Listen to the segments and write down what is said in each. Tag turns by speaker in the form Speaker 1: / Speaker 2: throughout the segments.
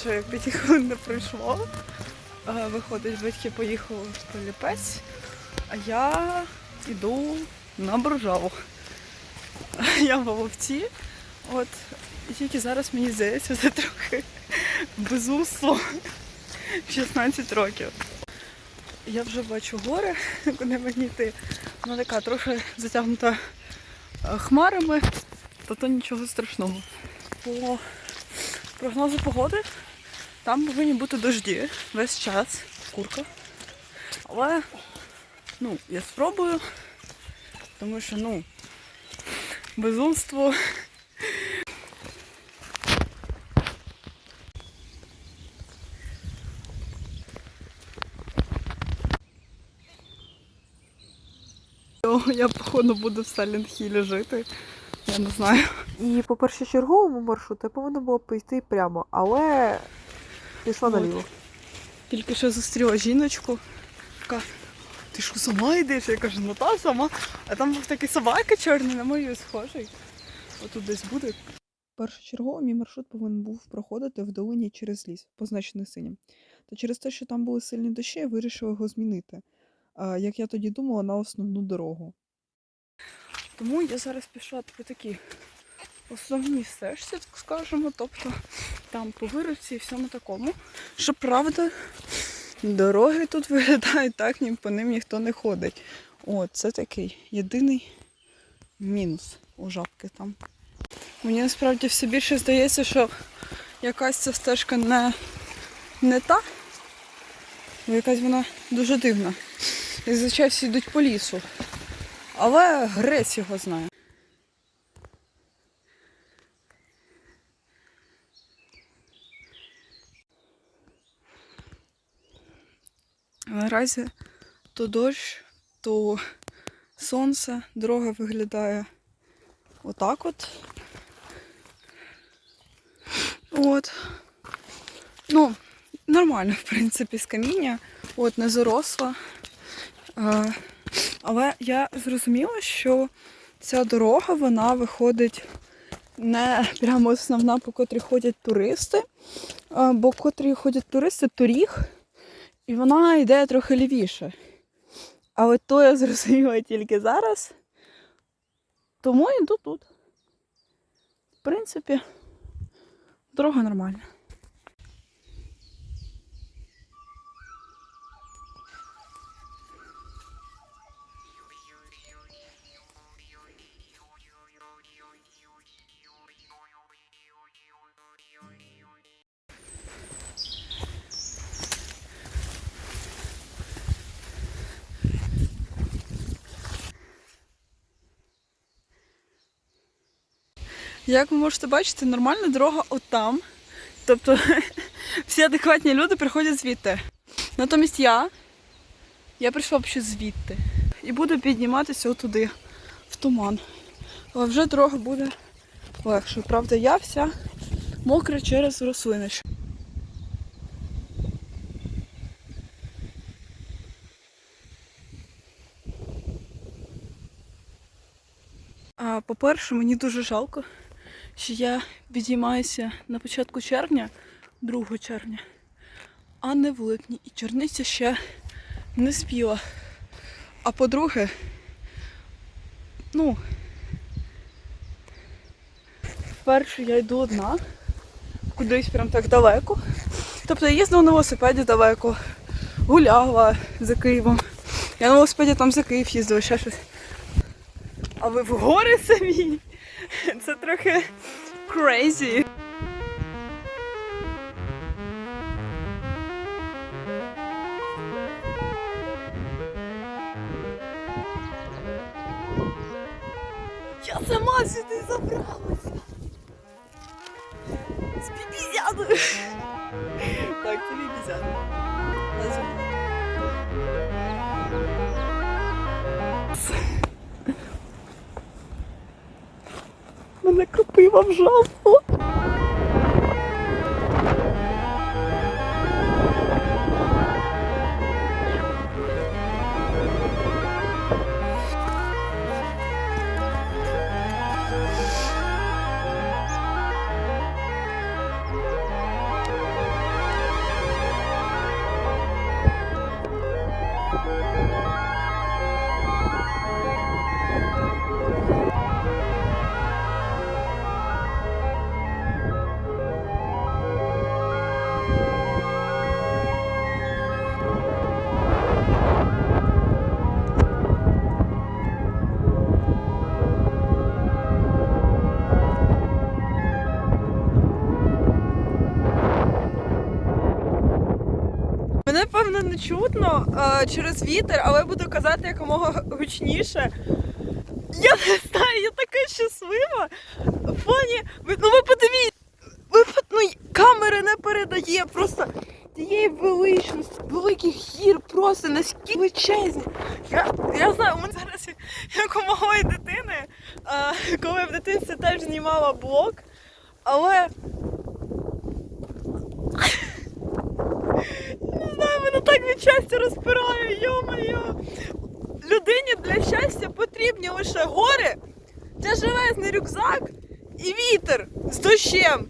Speaker 1: ще 5 хвилин не пройшло. Виходить, батьки поїхали в Приліпець, а я йду на Боржаву. Я в Воловці. От, і тільки зараз мені здається, це трохи безумство в 16 років. Я вже бачу гори, куди мені йти. Вона така трохи затягнута е, хмарами, та то нічого страшного. По прогнозу погоди там повинні бути дожді весь час. Курка. Але ну, я спробую, тому що ну, безумство. Я, походу, буду в Салент-Хілі жити. Я не знаю.
Speaker 2: І по першочерговому маршруту я повинна була піти прямо, але пішла наліво.
Speaker 1: Тільки що зустріла жіночку. Така, ти що сама йдеш? Я кажу, ну та сама. А там був такий собака чорний, на мою схожий. Отут десь буде.
Speaker 3: Першочергово мій маршрут повинен був проходити в долині через ліс, позначений синім. Та через те, що там були сильні дощі, я вирішила його змінити. Як я тоді думала, на основну дорогу.
Speaker 1: Тому я зараз пішла по такій основній стежці, так скажемо, тобто там по вирубці і всьому такому. Щоправда, дороги тут виглядають так, ніби по ним ніхто не ходить. О, це такий єдиний мінус у жабки там. Мені насправді все більше здається, що якась ця стежка не, не та, бо якась вона дуже дивна. І зазвичай всі йдуть по лісу. Але грець його знає. Наразі то дощ, то сонце, дорога виглядає отак от. От. Ну, нормально, в принципі, з каміння. От, не заросла. Але я зрозуміла, що ця дорога вона виходить не прямо основна, по котрій ходять туристи, бо котрі ходять туристи, то ріг, і вона йде трохи лівіше. Але то я зрозуміла тільки зараз. Тому йду тут. В принципі, дорога нормальна. Як ви можете бачити, нормальна дорога отам. Тобто всі адекватні люди приходять звідти. Натомість я, я прийшла ще звідти. І буду підніматися отуди, в туман. Але вже дорога буде легше. Правда, я вся мокра через рослини. По-перше, мені дуже жалко, що я підіймаюся на початку червня, 2 червня, а не в липні. І черниця ще не спіла. А по-друге, ну, вперше я йду одна, кудись прям так далеко. Тобто я їздила на велосипеді далеко, гуляла за Києвом. Я на велосипеді там за Київ їздила, ще щось. А ви в гори самі? Це трохи crazy. Я сама сюди забралася. З бібізяною. Так, це бібізяна. Мене купив. вам Мене не чутно е, через вітер, але буду казати якомога гучніше. Я не знаю, я така щаслива. Фоні, ви, ну ви подивіться, ви ну, камери не передає просто тієї величності, великих гір, просто наскільки величезні. Я, я знаю, у мене зараз як- у малої дитини, е, коли в дитинстві теж знімала блог, але не знаю, мене так від щастя розпирає, йо-моє. Людині для щастя потрібні лише гори, тяжелезний рюкзак і вітер з дощем.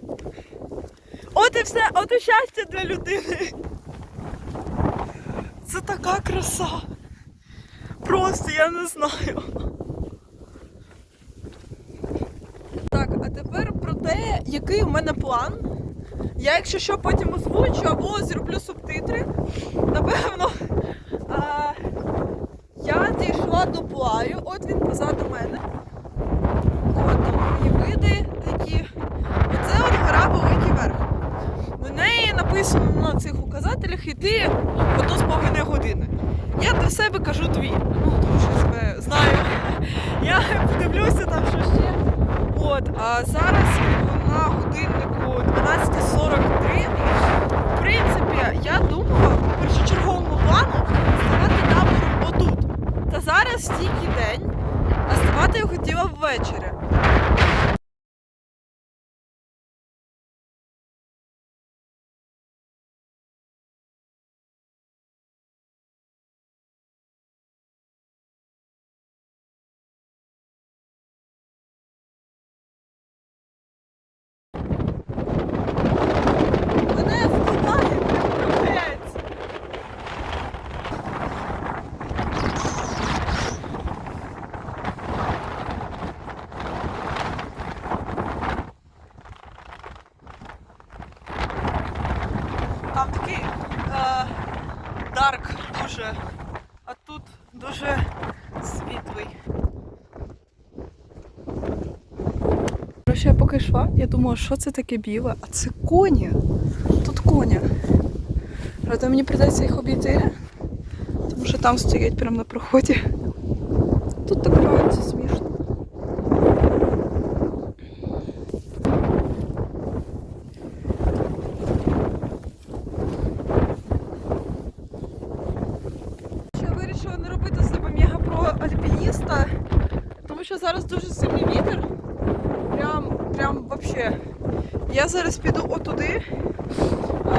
Speaker 1: От і все, от і щастя для людини. Це така краса. Просто я не знаю. Так, а тепер про те, який у мене план. Я, якщо що, потім озвучу або зроблю субтитри. Напевно, а, я дійшла до плаю, от він позаду мене. От там мої види такі. Оце от гора Великий Верх. На неї написано на цих указателях йти одну з половиною години. Я для себе кажу дві. Ну, тому що себе знаю. Я подивлюся там, що ще. От, а зараз на годиннику 12.43. В принципі, я думала по першочерговому плану ставати табором отут. Та зараз тільки день, а ставати я хотіла ввечері. Мене здуває капець. Там такий е, дарк дуже, а тут дуже світлий. Короче, я поки йшла, я думала, що це таке біле, а це коні. Тут коні. Правда, мені прийдеться їх обійти, тому що там стоять прямо на проході. Тут так грається смішно. Ще я вирішила не робити з себе мега про альпініста, тому що зараз дуже сильний вітер. Прям, вообще. Я зараз піду отуди,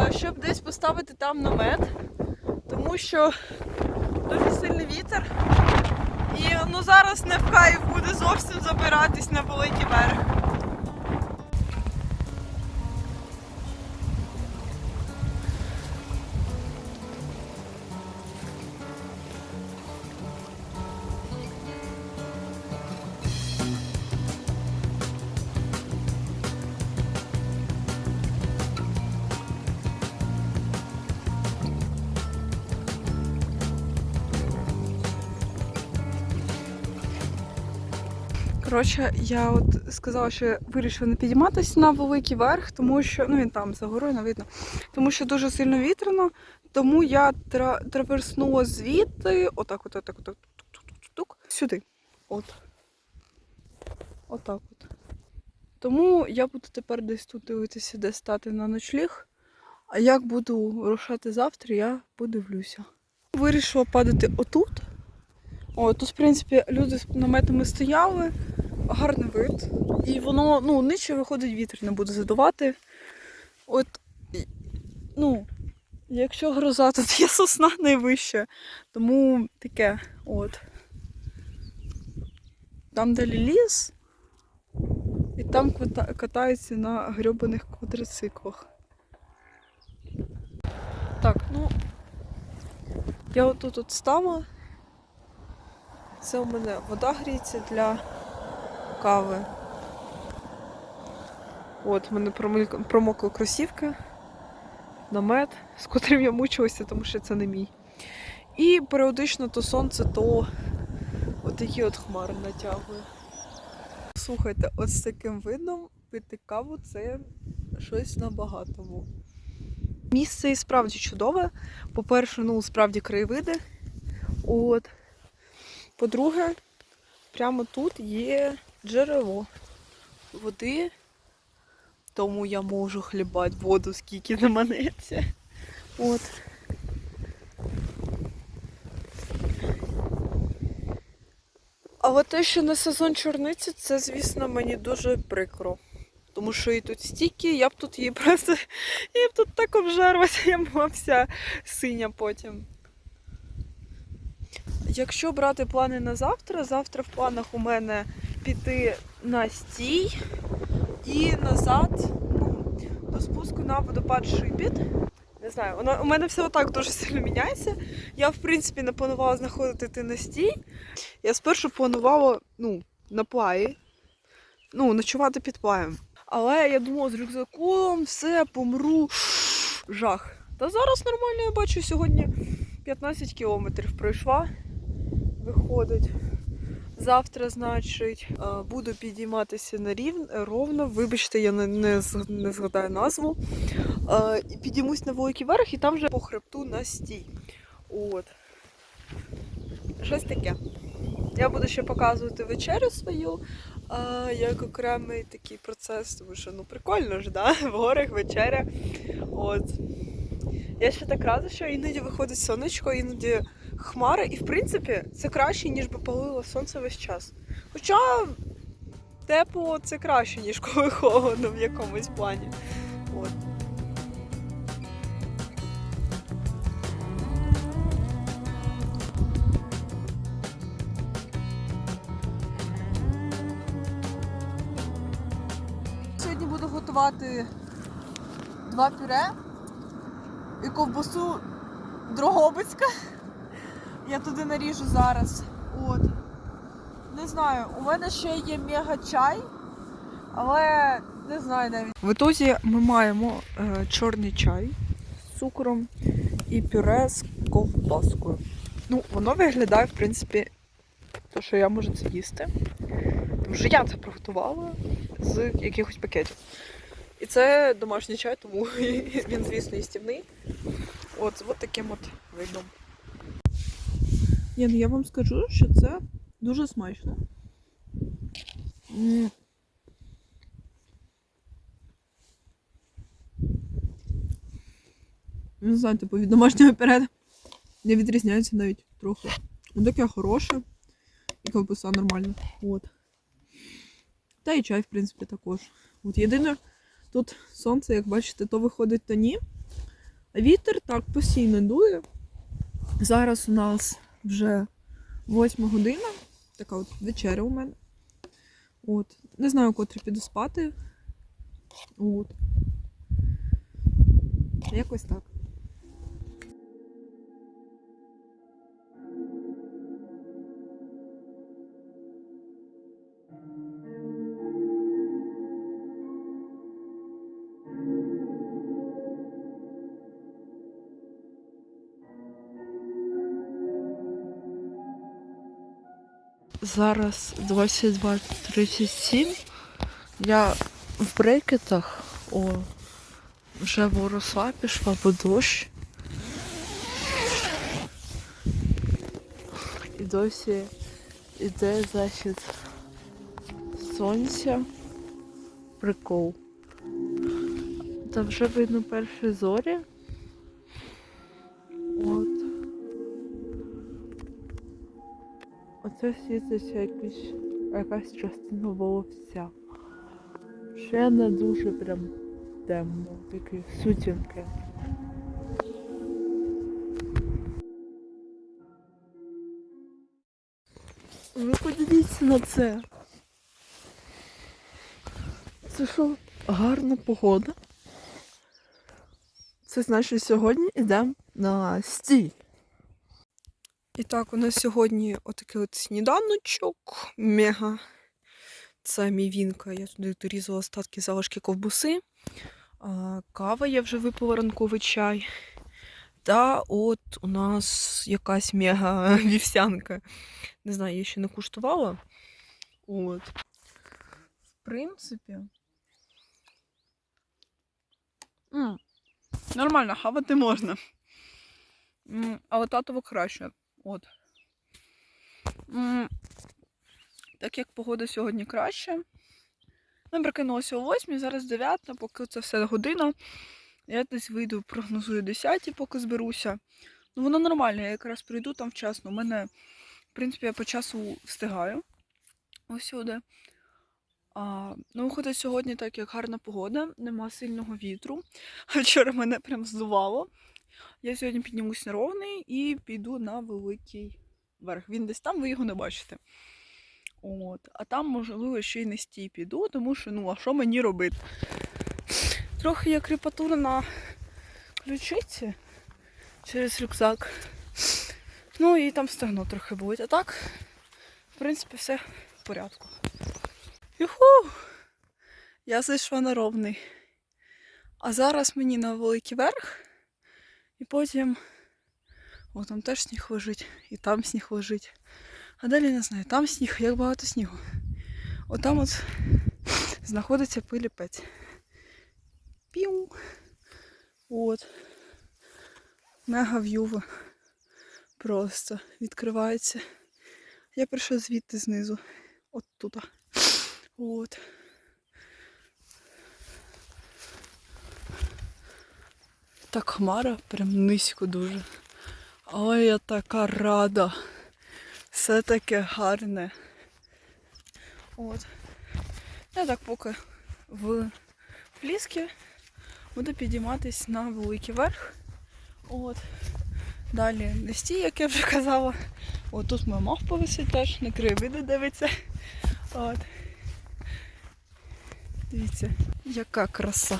Speaker 1: щоб десь поставити там намет, тому що дуже сильний вітер. І ну зараз не в кайф буде зовсім забиратись на великий берег. Коротше, я от сказала, що вирішила не підійматися на великий верх, тому що ну він там за горою не видно, тому що дуже сильно вітряно. Тому я тра- траверснула звідти, отак, от, отак, отак, тук-тук-тук, сюди. От. Отак от. Тому я буду тепер десь тут дивитися, де стати на ночліг. А як буду рушати завтра, я подивлюся. Вирішила падати отут. О, тут, в принципі, люди з наметами стояли. Гарний вид. І воно, ну, нижче виходить вітер, не буде задувати. От, ну, якщо гроза, тут є сосна найвища. Тому таке, от. Там далі ліс, і там ката- катаються на грьобаних квадроциклах. Так, ну. Я отут от стала. Це у мене вода гріється для кави. От, в мене промокли кросівки, намет, з котрим я мучилася, тому що це не мій. І періодично то сонце, то отакі от хмари натягує. Слухайте, от з таким видом пити каву це щось на багатому. Місце і справді чудове. По-перше, ну, справді краєвиди. От. По-друге, прямо тут є джерело води, тому я можу хлібати воду, скільки заманеться. От. Але те, що не сезон чорниці, це, звісно, мені дуже прикро. Тому що і тут стільки, я б тут її просто. Я б тут так обжарилася, я була вся синя потім. Якщо брати плани на завтра, завтра в планах у мене піти на стій і назад ну, до спуску на водопад Шипіт. Не знаю, воно у мене все отак дуже сильно міняється. Я, в принципі, не планувала знаходити на стій. Я спершу планувала ну, на плаї, ну, ночувати під плаєм. Але я думала, з рюкзаком все, помру. Жах. Та зараз нормально я бачу, сьогодні 15 кілометрів пройшла. Виходить. Завтра, значить, е, буду підійматися на рів... ровно. Вибачте, я не, не, не згадаю назву. Е, Підіймусь на великий верх і там вже по хребту на стій. От. Щось таке. Я буду ще показувати вечерю свою, а, як окремий такий процес, тому що ну прикольно ж, да? В горах вечеря. От. Я ще так рада, що іноді виходить сонечко, іноді хмари, і в принципі це краще, ніж би палило сонце весь час. Хоча тепло це краще, ніж коли холодно в якомусь плані. От. Сьогодні буду готувати два пюре і ковбасу Дрогобицька. Я туди наріжу зараз. От. Не знаю, у мене ще є мега чай, але не знаю навіть. В ітозі ми маємо е, чорний чай з цукром і пюре з ковбаскою. Ну, воно виглядає, в принципі, то, що я можу це їсти. Тому що я це приготувала з якихось пакетів. Це домашній чай, тому він, звісно, їстівний. От, от таким от видом. Ні, ну я вам скажу, що це дуже смачно. Не знаю, типу від домашнього перед не відрізняється навіть трохи. Таке хороше. І ковбаса нормальна. От. Та і чай, в принципі, також. От єдине, тут сонце, як бачите, то виходить, то ні. Вітер так постійно дує. Зараз у нас вже восьма година. Така от вечеря у мене. От. Не знаю, котрі піду спати. От. Якось так. Зараз 22.37. Я в брекетах. О, вже воросла, пішла по дощ. І досі іде захід сонця. Прикол. Та вже видно перші зорі. Оце світиться якийсь якась частина волосся. Ще не дуже прям темно, такі сутінки. Ви подивіться на це. Це що, гарна погода? Це значить сьогодні йдемо на стій.
Speaker 3: І так, у нас сьогодні отакий от сніданочок. Мега. Це мій вінка. Я туди дорізала остатки залишки ковбаси. А, кава я вже випила ранковий чай. Та от у нас якась мега вівсянка. Не знаю, я ще не куштувала. От. В принципі. м, Нормально, хавати можна. М, Але татово краще. От. Так як погода сьогодні краще. Ми прокинулися о 8, зараз 9, поки це все година. Я десь вийду, прогнозую 10, поки зберуся. Ну, воно нормально, я якраз прийду там вчасно. У мене, в принципі, я по часу встигаю усюди. А, ну, виходить, сьогодні, так як гарна погода, нема сильного вітру. Вчора мене прям здувало. Я сьогодні піднімусь на ровний і піду на великий верх. Він десь там, ви його не бачите. От. А там, можливо, ще й не стій піду, тому що, ну, а що мені робити? Трохи є кріпатура на ключиці через рюкзак. Ну і там стегно трохи болить. А так, в принципі, все в порядку. Юху! Я зайшла на ровний. А зараз мені на великий верх. І потім. О, там теж сніг лежить, і там сніг лежить. А далі не знаю, там сніг, як багато снігу. Отам от знаходиться пиліпець. Піу. От. Мега в'юва. Просто відкривається. Я прийшла звідти знизу. От туди. От. Так хмара, прям низько дуже. Ой, я така рада. Все таке гарне. От. Я так поки в Пліскі буду підійматись на великий верх. От. Далі на стій, як я вже казала. От тут моя мавпа висить теж, на краєвиди дивиться. От. Дивіться, яка краса.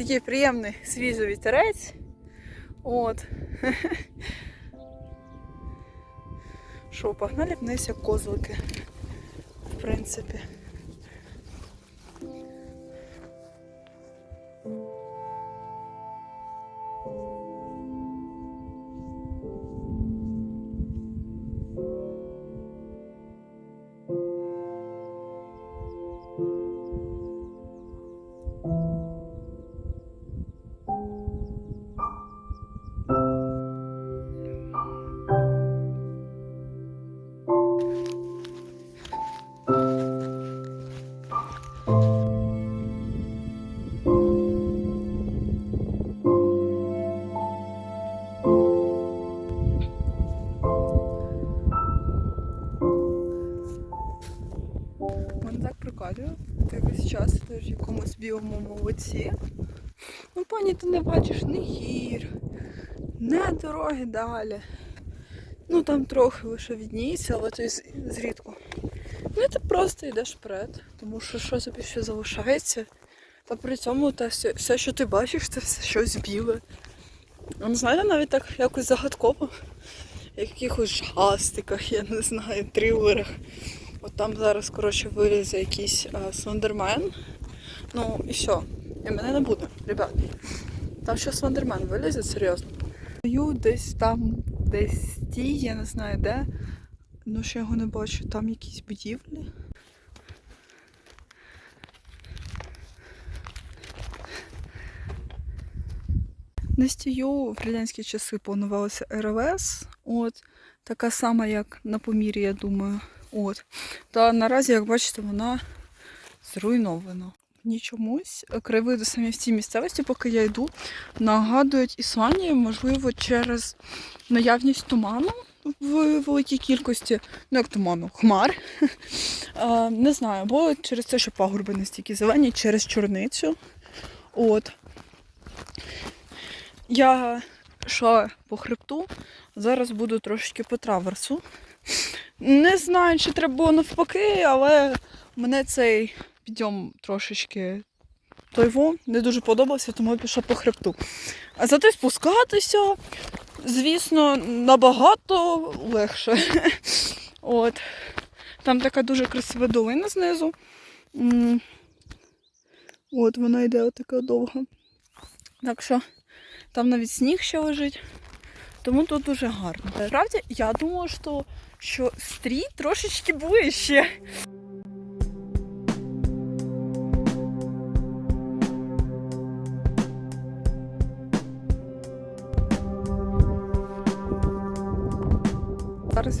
Speaker 3: Такий приємний свіжий вітерець. От. Що, погнали вниз як козлики. В принципі. Білому молоці. Ну, пані, ти не бачиш ні гір, не дороги далі. Ну там трохи лише відніється, але то й зрідку. Ну ти просто йдеш вперед, тому що що тобі ще залишається. Та при цьому те все, все, що ти бачиш, це все щось біле. Не знаєте, навіть так якось загадково, в якихось жастиках, я не знаю, трилерах. От там зараз, коротше, вилізе якийсь а, слендермен. Ну і все. І мене не буде, ребят. Там що слендермен вилізе, серйозно. Стою десь там, десь стій, я не знаю де. Ну ще його не бачу, там якісь будівлі. На стію в радянські часи планувалося РЛС. От, така сама, як на помірі, я думаю. От. Та наразі, як бачите, вона зруйнована. Мені чомусь краєвиди самі в цій місцевості, поки я йду, нагадують Ісландію, можливо, через наявність туману в великій кількості, ну як туману, хмар. Не знаю, або через те, що пагорби настільки зелені, через чорницю. От. Я йшла по хребту, зараз буду трошки по траверсу. Не знаю, чи треба було навпаки, але мене цей підйом трошечки тойво не дуже подобався, тому я пішла по хребту. А зате спускатися, звісно, набагато легше. От. Там така дуже красива долина знизу. От вона йде отака довга. Так що там навіть сніг ще лежить. Тому тут дуже гарно. Справді, я думаю, що, що стрій трошечки ближче.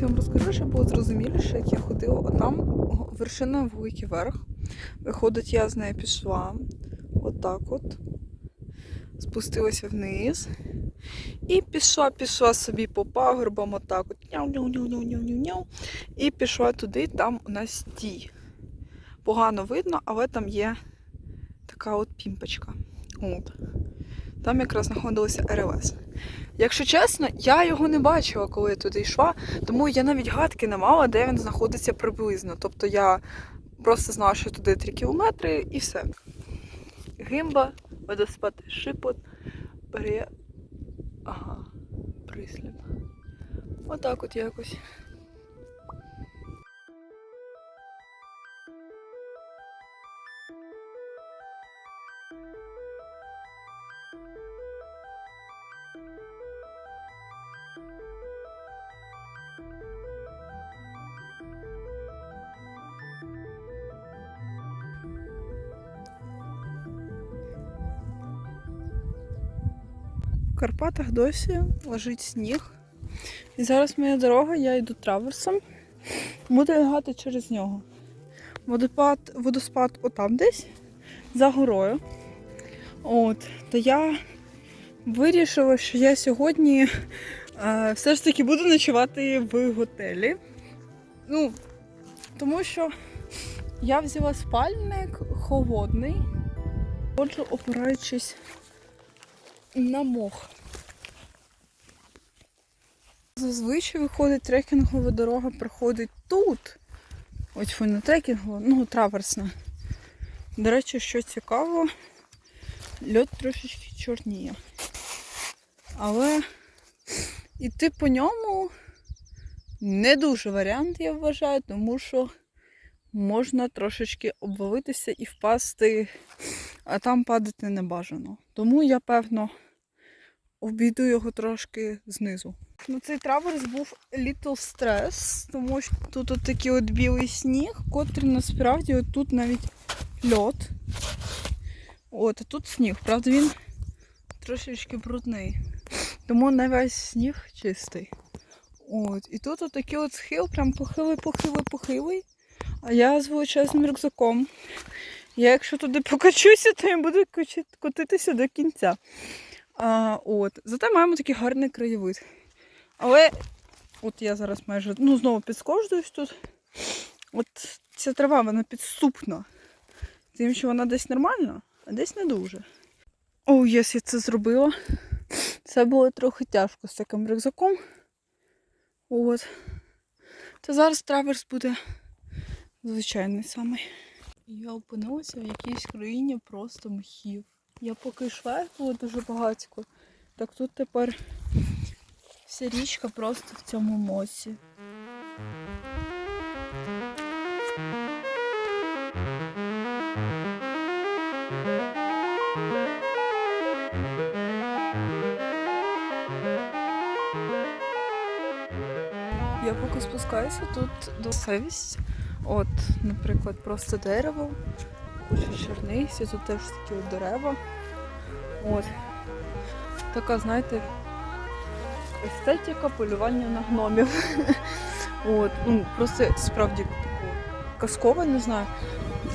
Speaker 3: Я вам розкажу, щоб було зрозуміліше, як я ходила. Там вершина великий верх. Виходить, я з нею пішла отак от. Спустилася вниз. І пішла, пішла собі по пагорбам, отак от. Няу-няу-няу-няу-няу-няу. І пішла туди, там у нас стій. Погано видно, але там є така от пімпочка. От. Там якраз знаходилося РЛС. Якщо чесно, я його не бачила, коли я туди йшла, тому я навіть гадки не мала, де він знаходиться приблизно. Тобто я просто знала, що туди 3 кілометри і все. Гимба, водоспад Шипот, бере. Ага, присліп. Отак от якось. Карпатах досі лежить сніг. І зараз моя дорога, я йду траверсом. Буду лягати через нього. Водопад, водоспад отам десь, за горою. От, то я вирішила, що я сьогодні е, все ж таки буду ночувати в готелі. Ну, тому що я взяла спальник холодний, ходжу опираючись на мох. Зазвичай виходить трекінгова дорога проходить тут. Ось вона трекінгова, ну, траверсна. До речі, що цікаво, льот трошечки чорніє. Але іти по ньому не дуже варіант, я вважаю, тому що можна трошечки обвалитися і впасти, а там падати не бажано. Тому я, певно, обійду його трошки знизу. Ну, цей траверс був little stress, тому що тут от такий от білий сніг, котрий насправді от тут навіть льот. От, а тут сніг. Правда, він трошечки брудний. Тому не весь сніг чистий. От. І тут от такий от схил, прям похилий, похилий, похилий. А я з величезним рюкзаком. Я якщо туди покачуся, то я буду котитися до кінця. А, от. Зате маємо такий гарний краєвид. Але от я зараз майже ну, знову підскождуюсь тут. От ця трава, вона підступна. Тим, що вона десь нормальна, а десь не дуже. О, єс, я це зробила. Це було трохи тяжко з таким рюкзаком. От. Та зараз траверс буде звичайний самий. Я опинилася в якійсь країні просто мхів. Я поки йшла, було дуже багатько. Так тут тепер вся річка просто в цьому мосі. Я поки спускаюся тут до. От, наприклад, просто дерево, куча черниці, тут теж такі дерева. От. Така, знаєте, естетика полювання на гномів. От, ну, просто справді таку казкова, не знаю.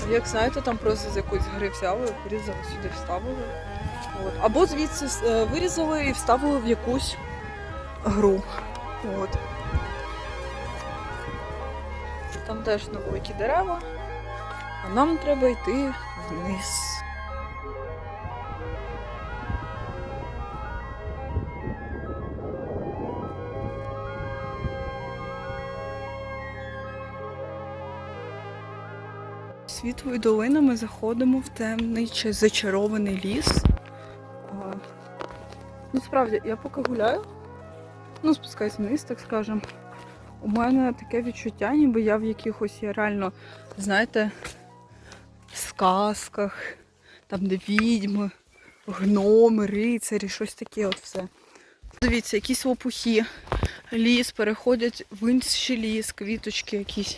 Speaker 1: Як знаєте, там просто з якоїсь гри взяли, вирізали сюди, вставили. От. Або звідси е, вирізали і вставили в якусь гру. От. Там теж невеликі дерева, а нам треба йти вниз. Світлою долиною ми заходимо в темний чи зачарований ліс. А, Ну, справді, я поки гуляю, ну, спускаюся вниз, так скажем. У мене таке відчуття, ніби я в якихось я реально, знаєте, сказках, там, де відьми, гноми, рицарі, щось таке от все. Дивіться, якісь лопухи, ліс переходять в інший ліс, квіточки якісь.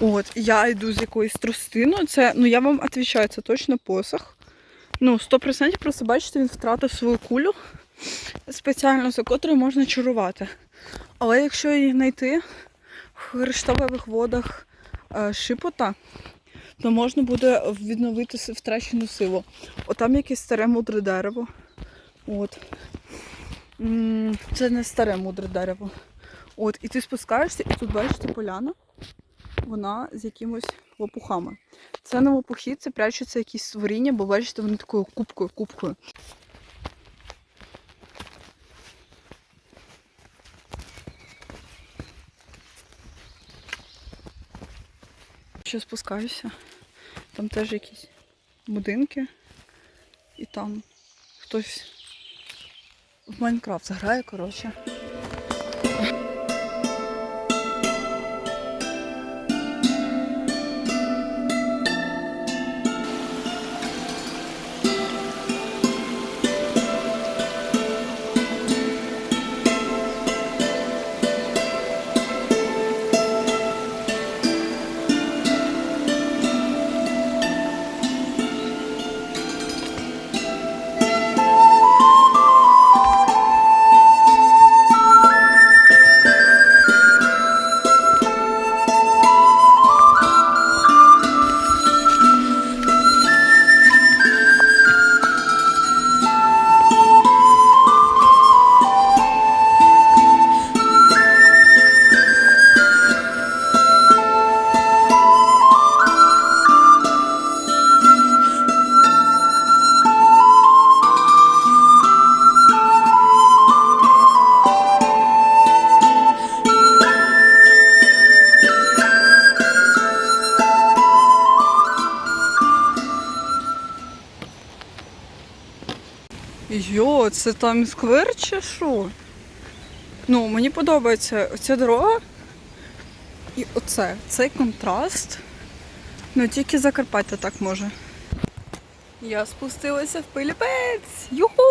Speaker 1: От, я йду з якоюсь тростиною. Це, ну я вам відповідаю, це точно посох. Ну, 100% просто бачите, він втратив свою кулю спеціально, за котрою можна чарувати. Але якщо її знайти в хрештових водах е, шипота, то можна буде відновити втрачену силу. Отам якесь старе мудре дерево. От. Це не старе мудре дерево. От, і ти спускаєшся, і тут бачите поляна вона з якимось лопухами. Це не лопухи, це прячуться якісь створіння, бо бачите, вони такою кубкою, Ще спускаюся. Там теж якісь будинки. І там хтось в Майнкрафт грає, коротше. Це там сквер чи що? Ну, мені подобається оця дорога і оце. Цей контраст. Ну, тільки Закарпаття так може. Я спустилася в Пиліпець. Юху!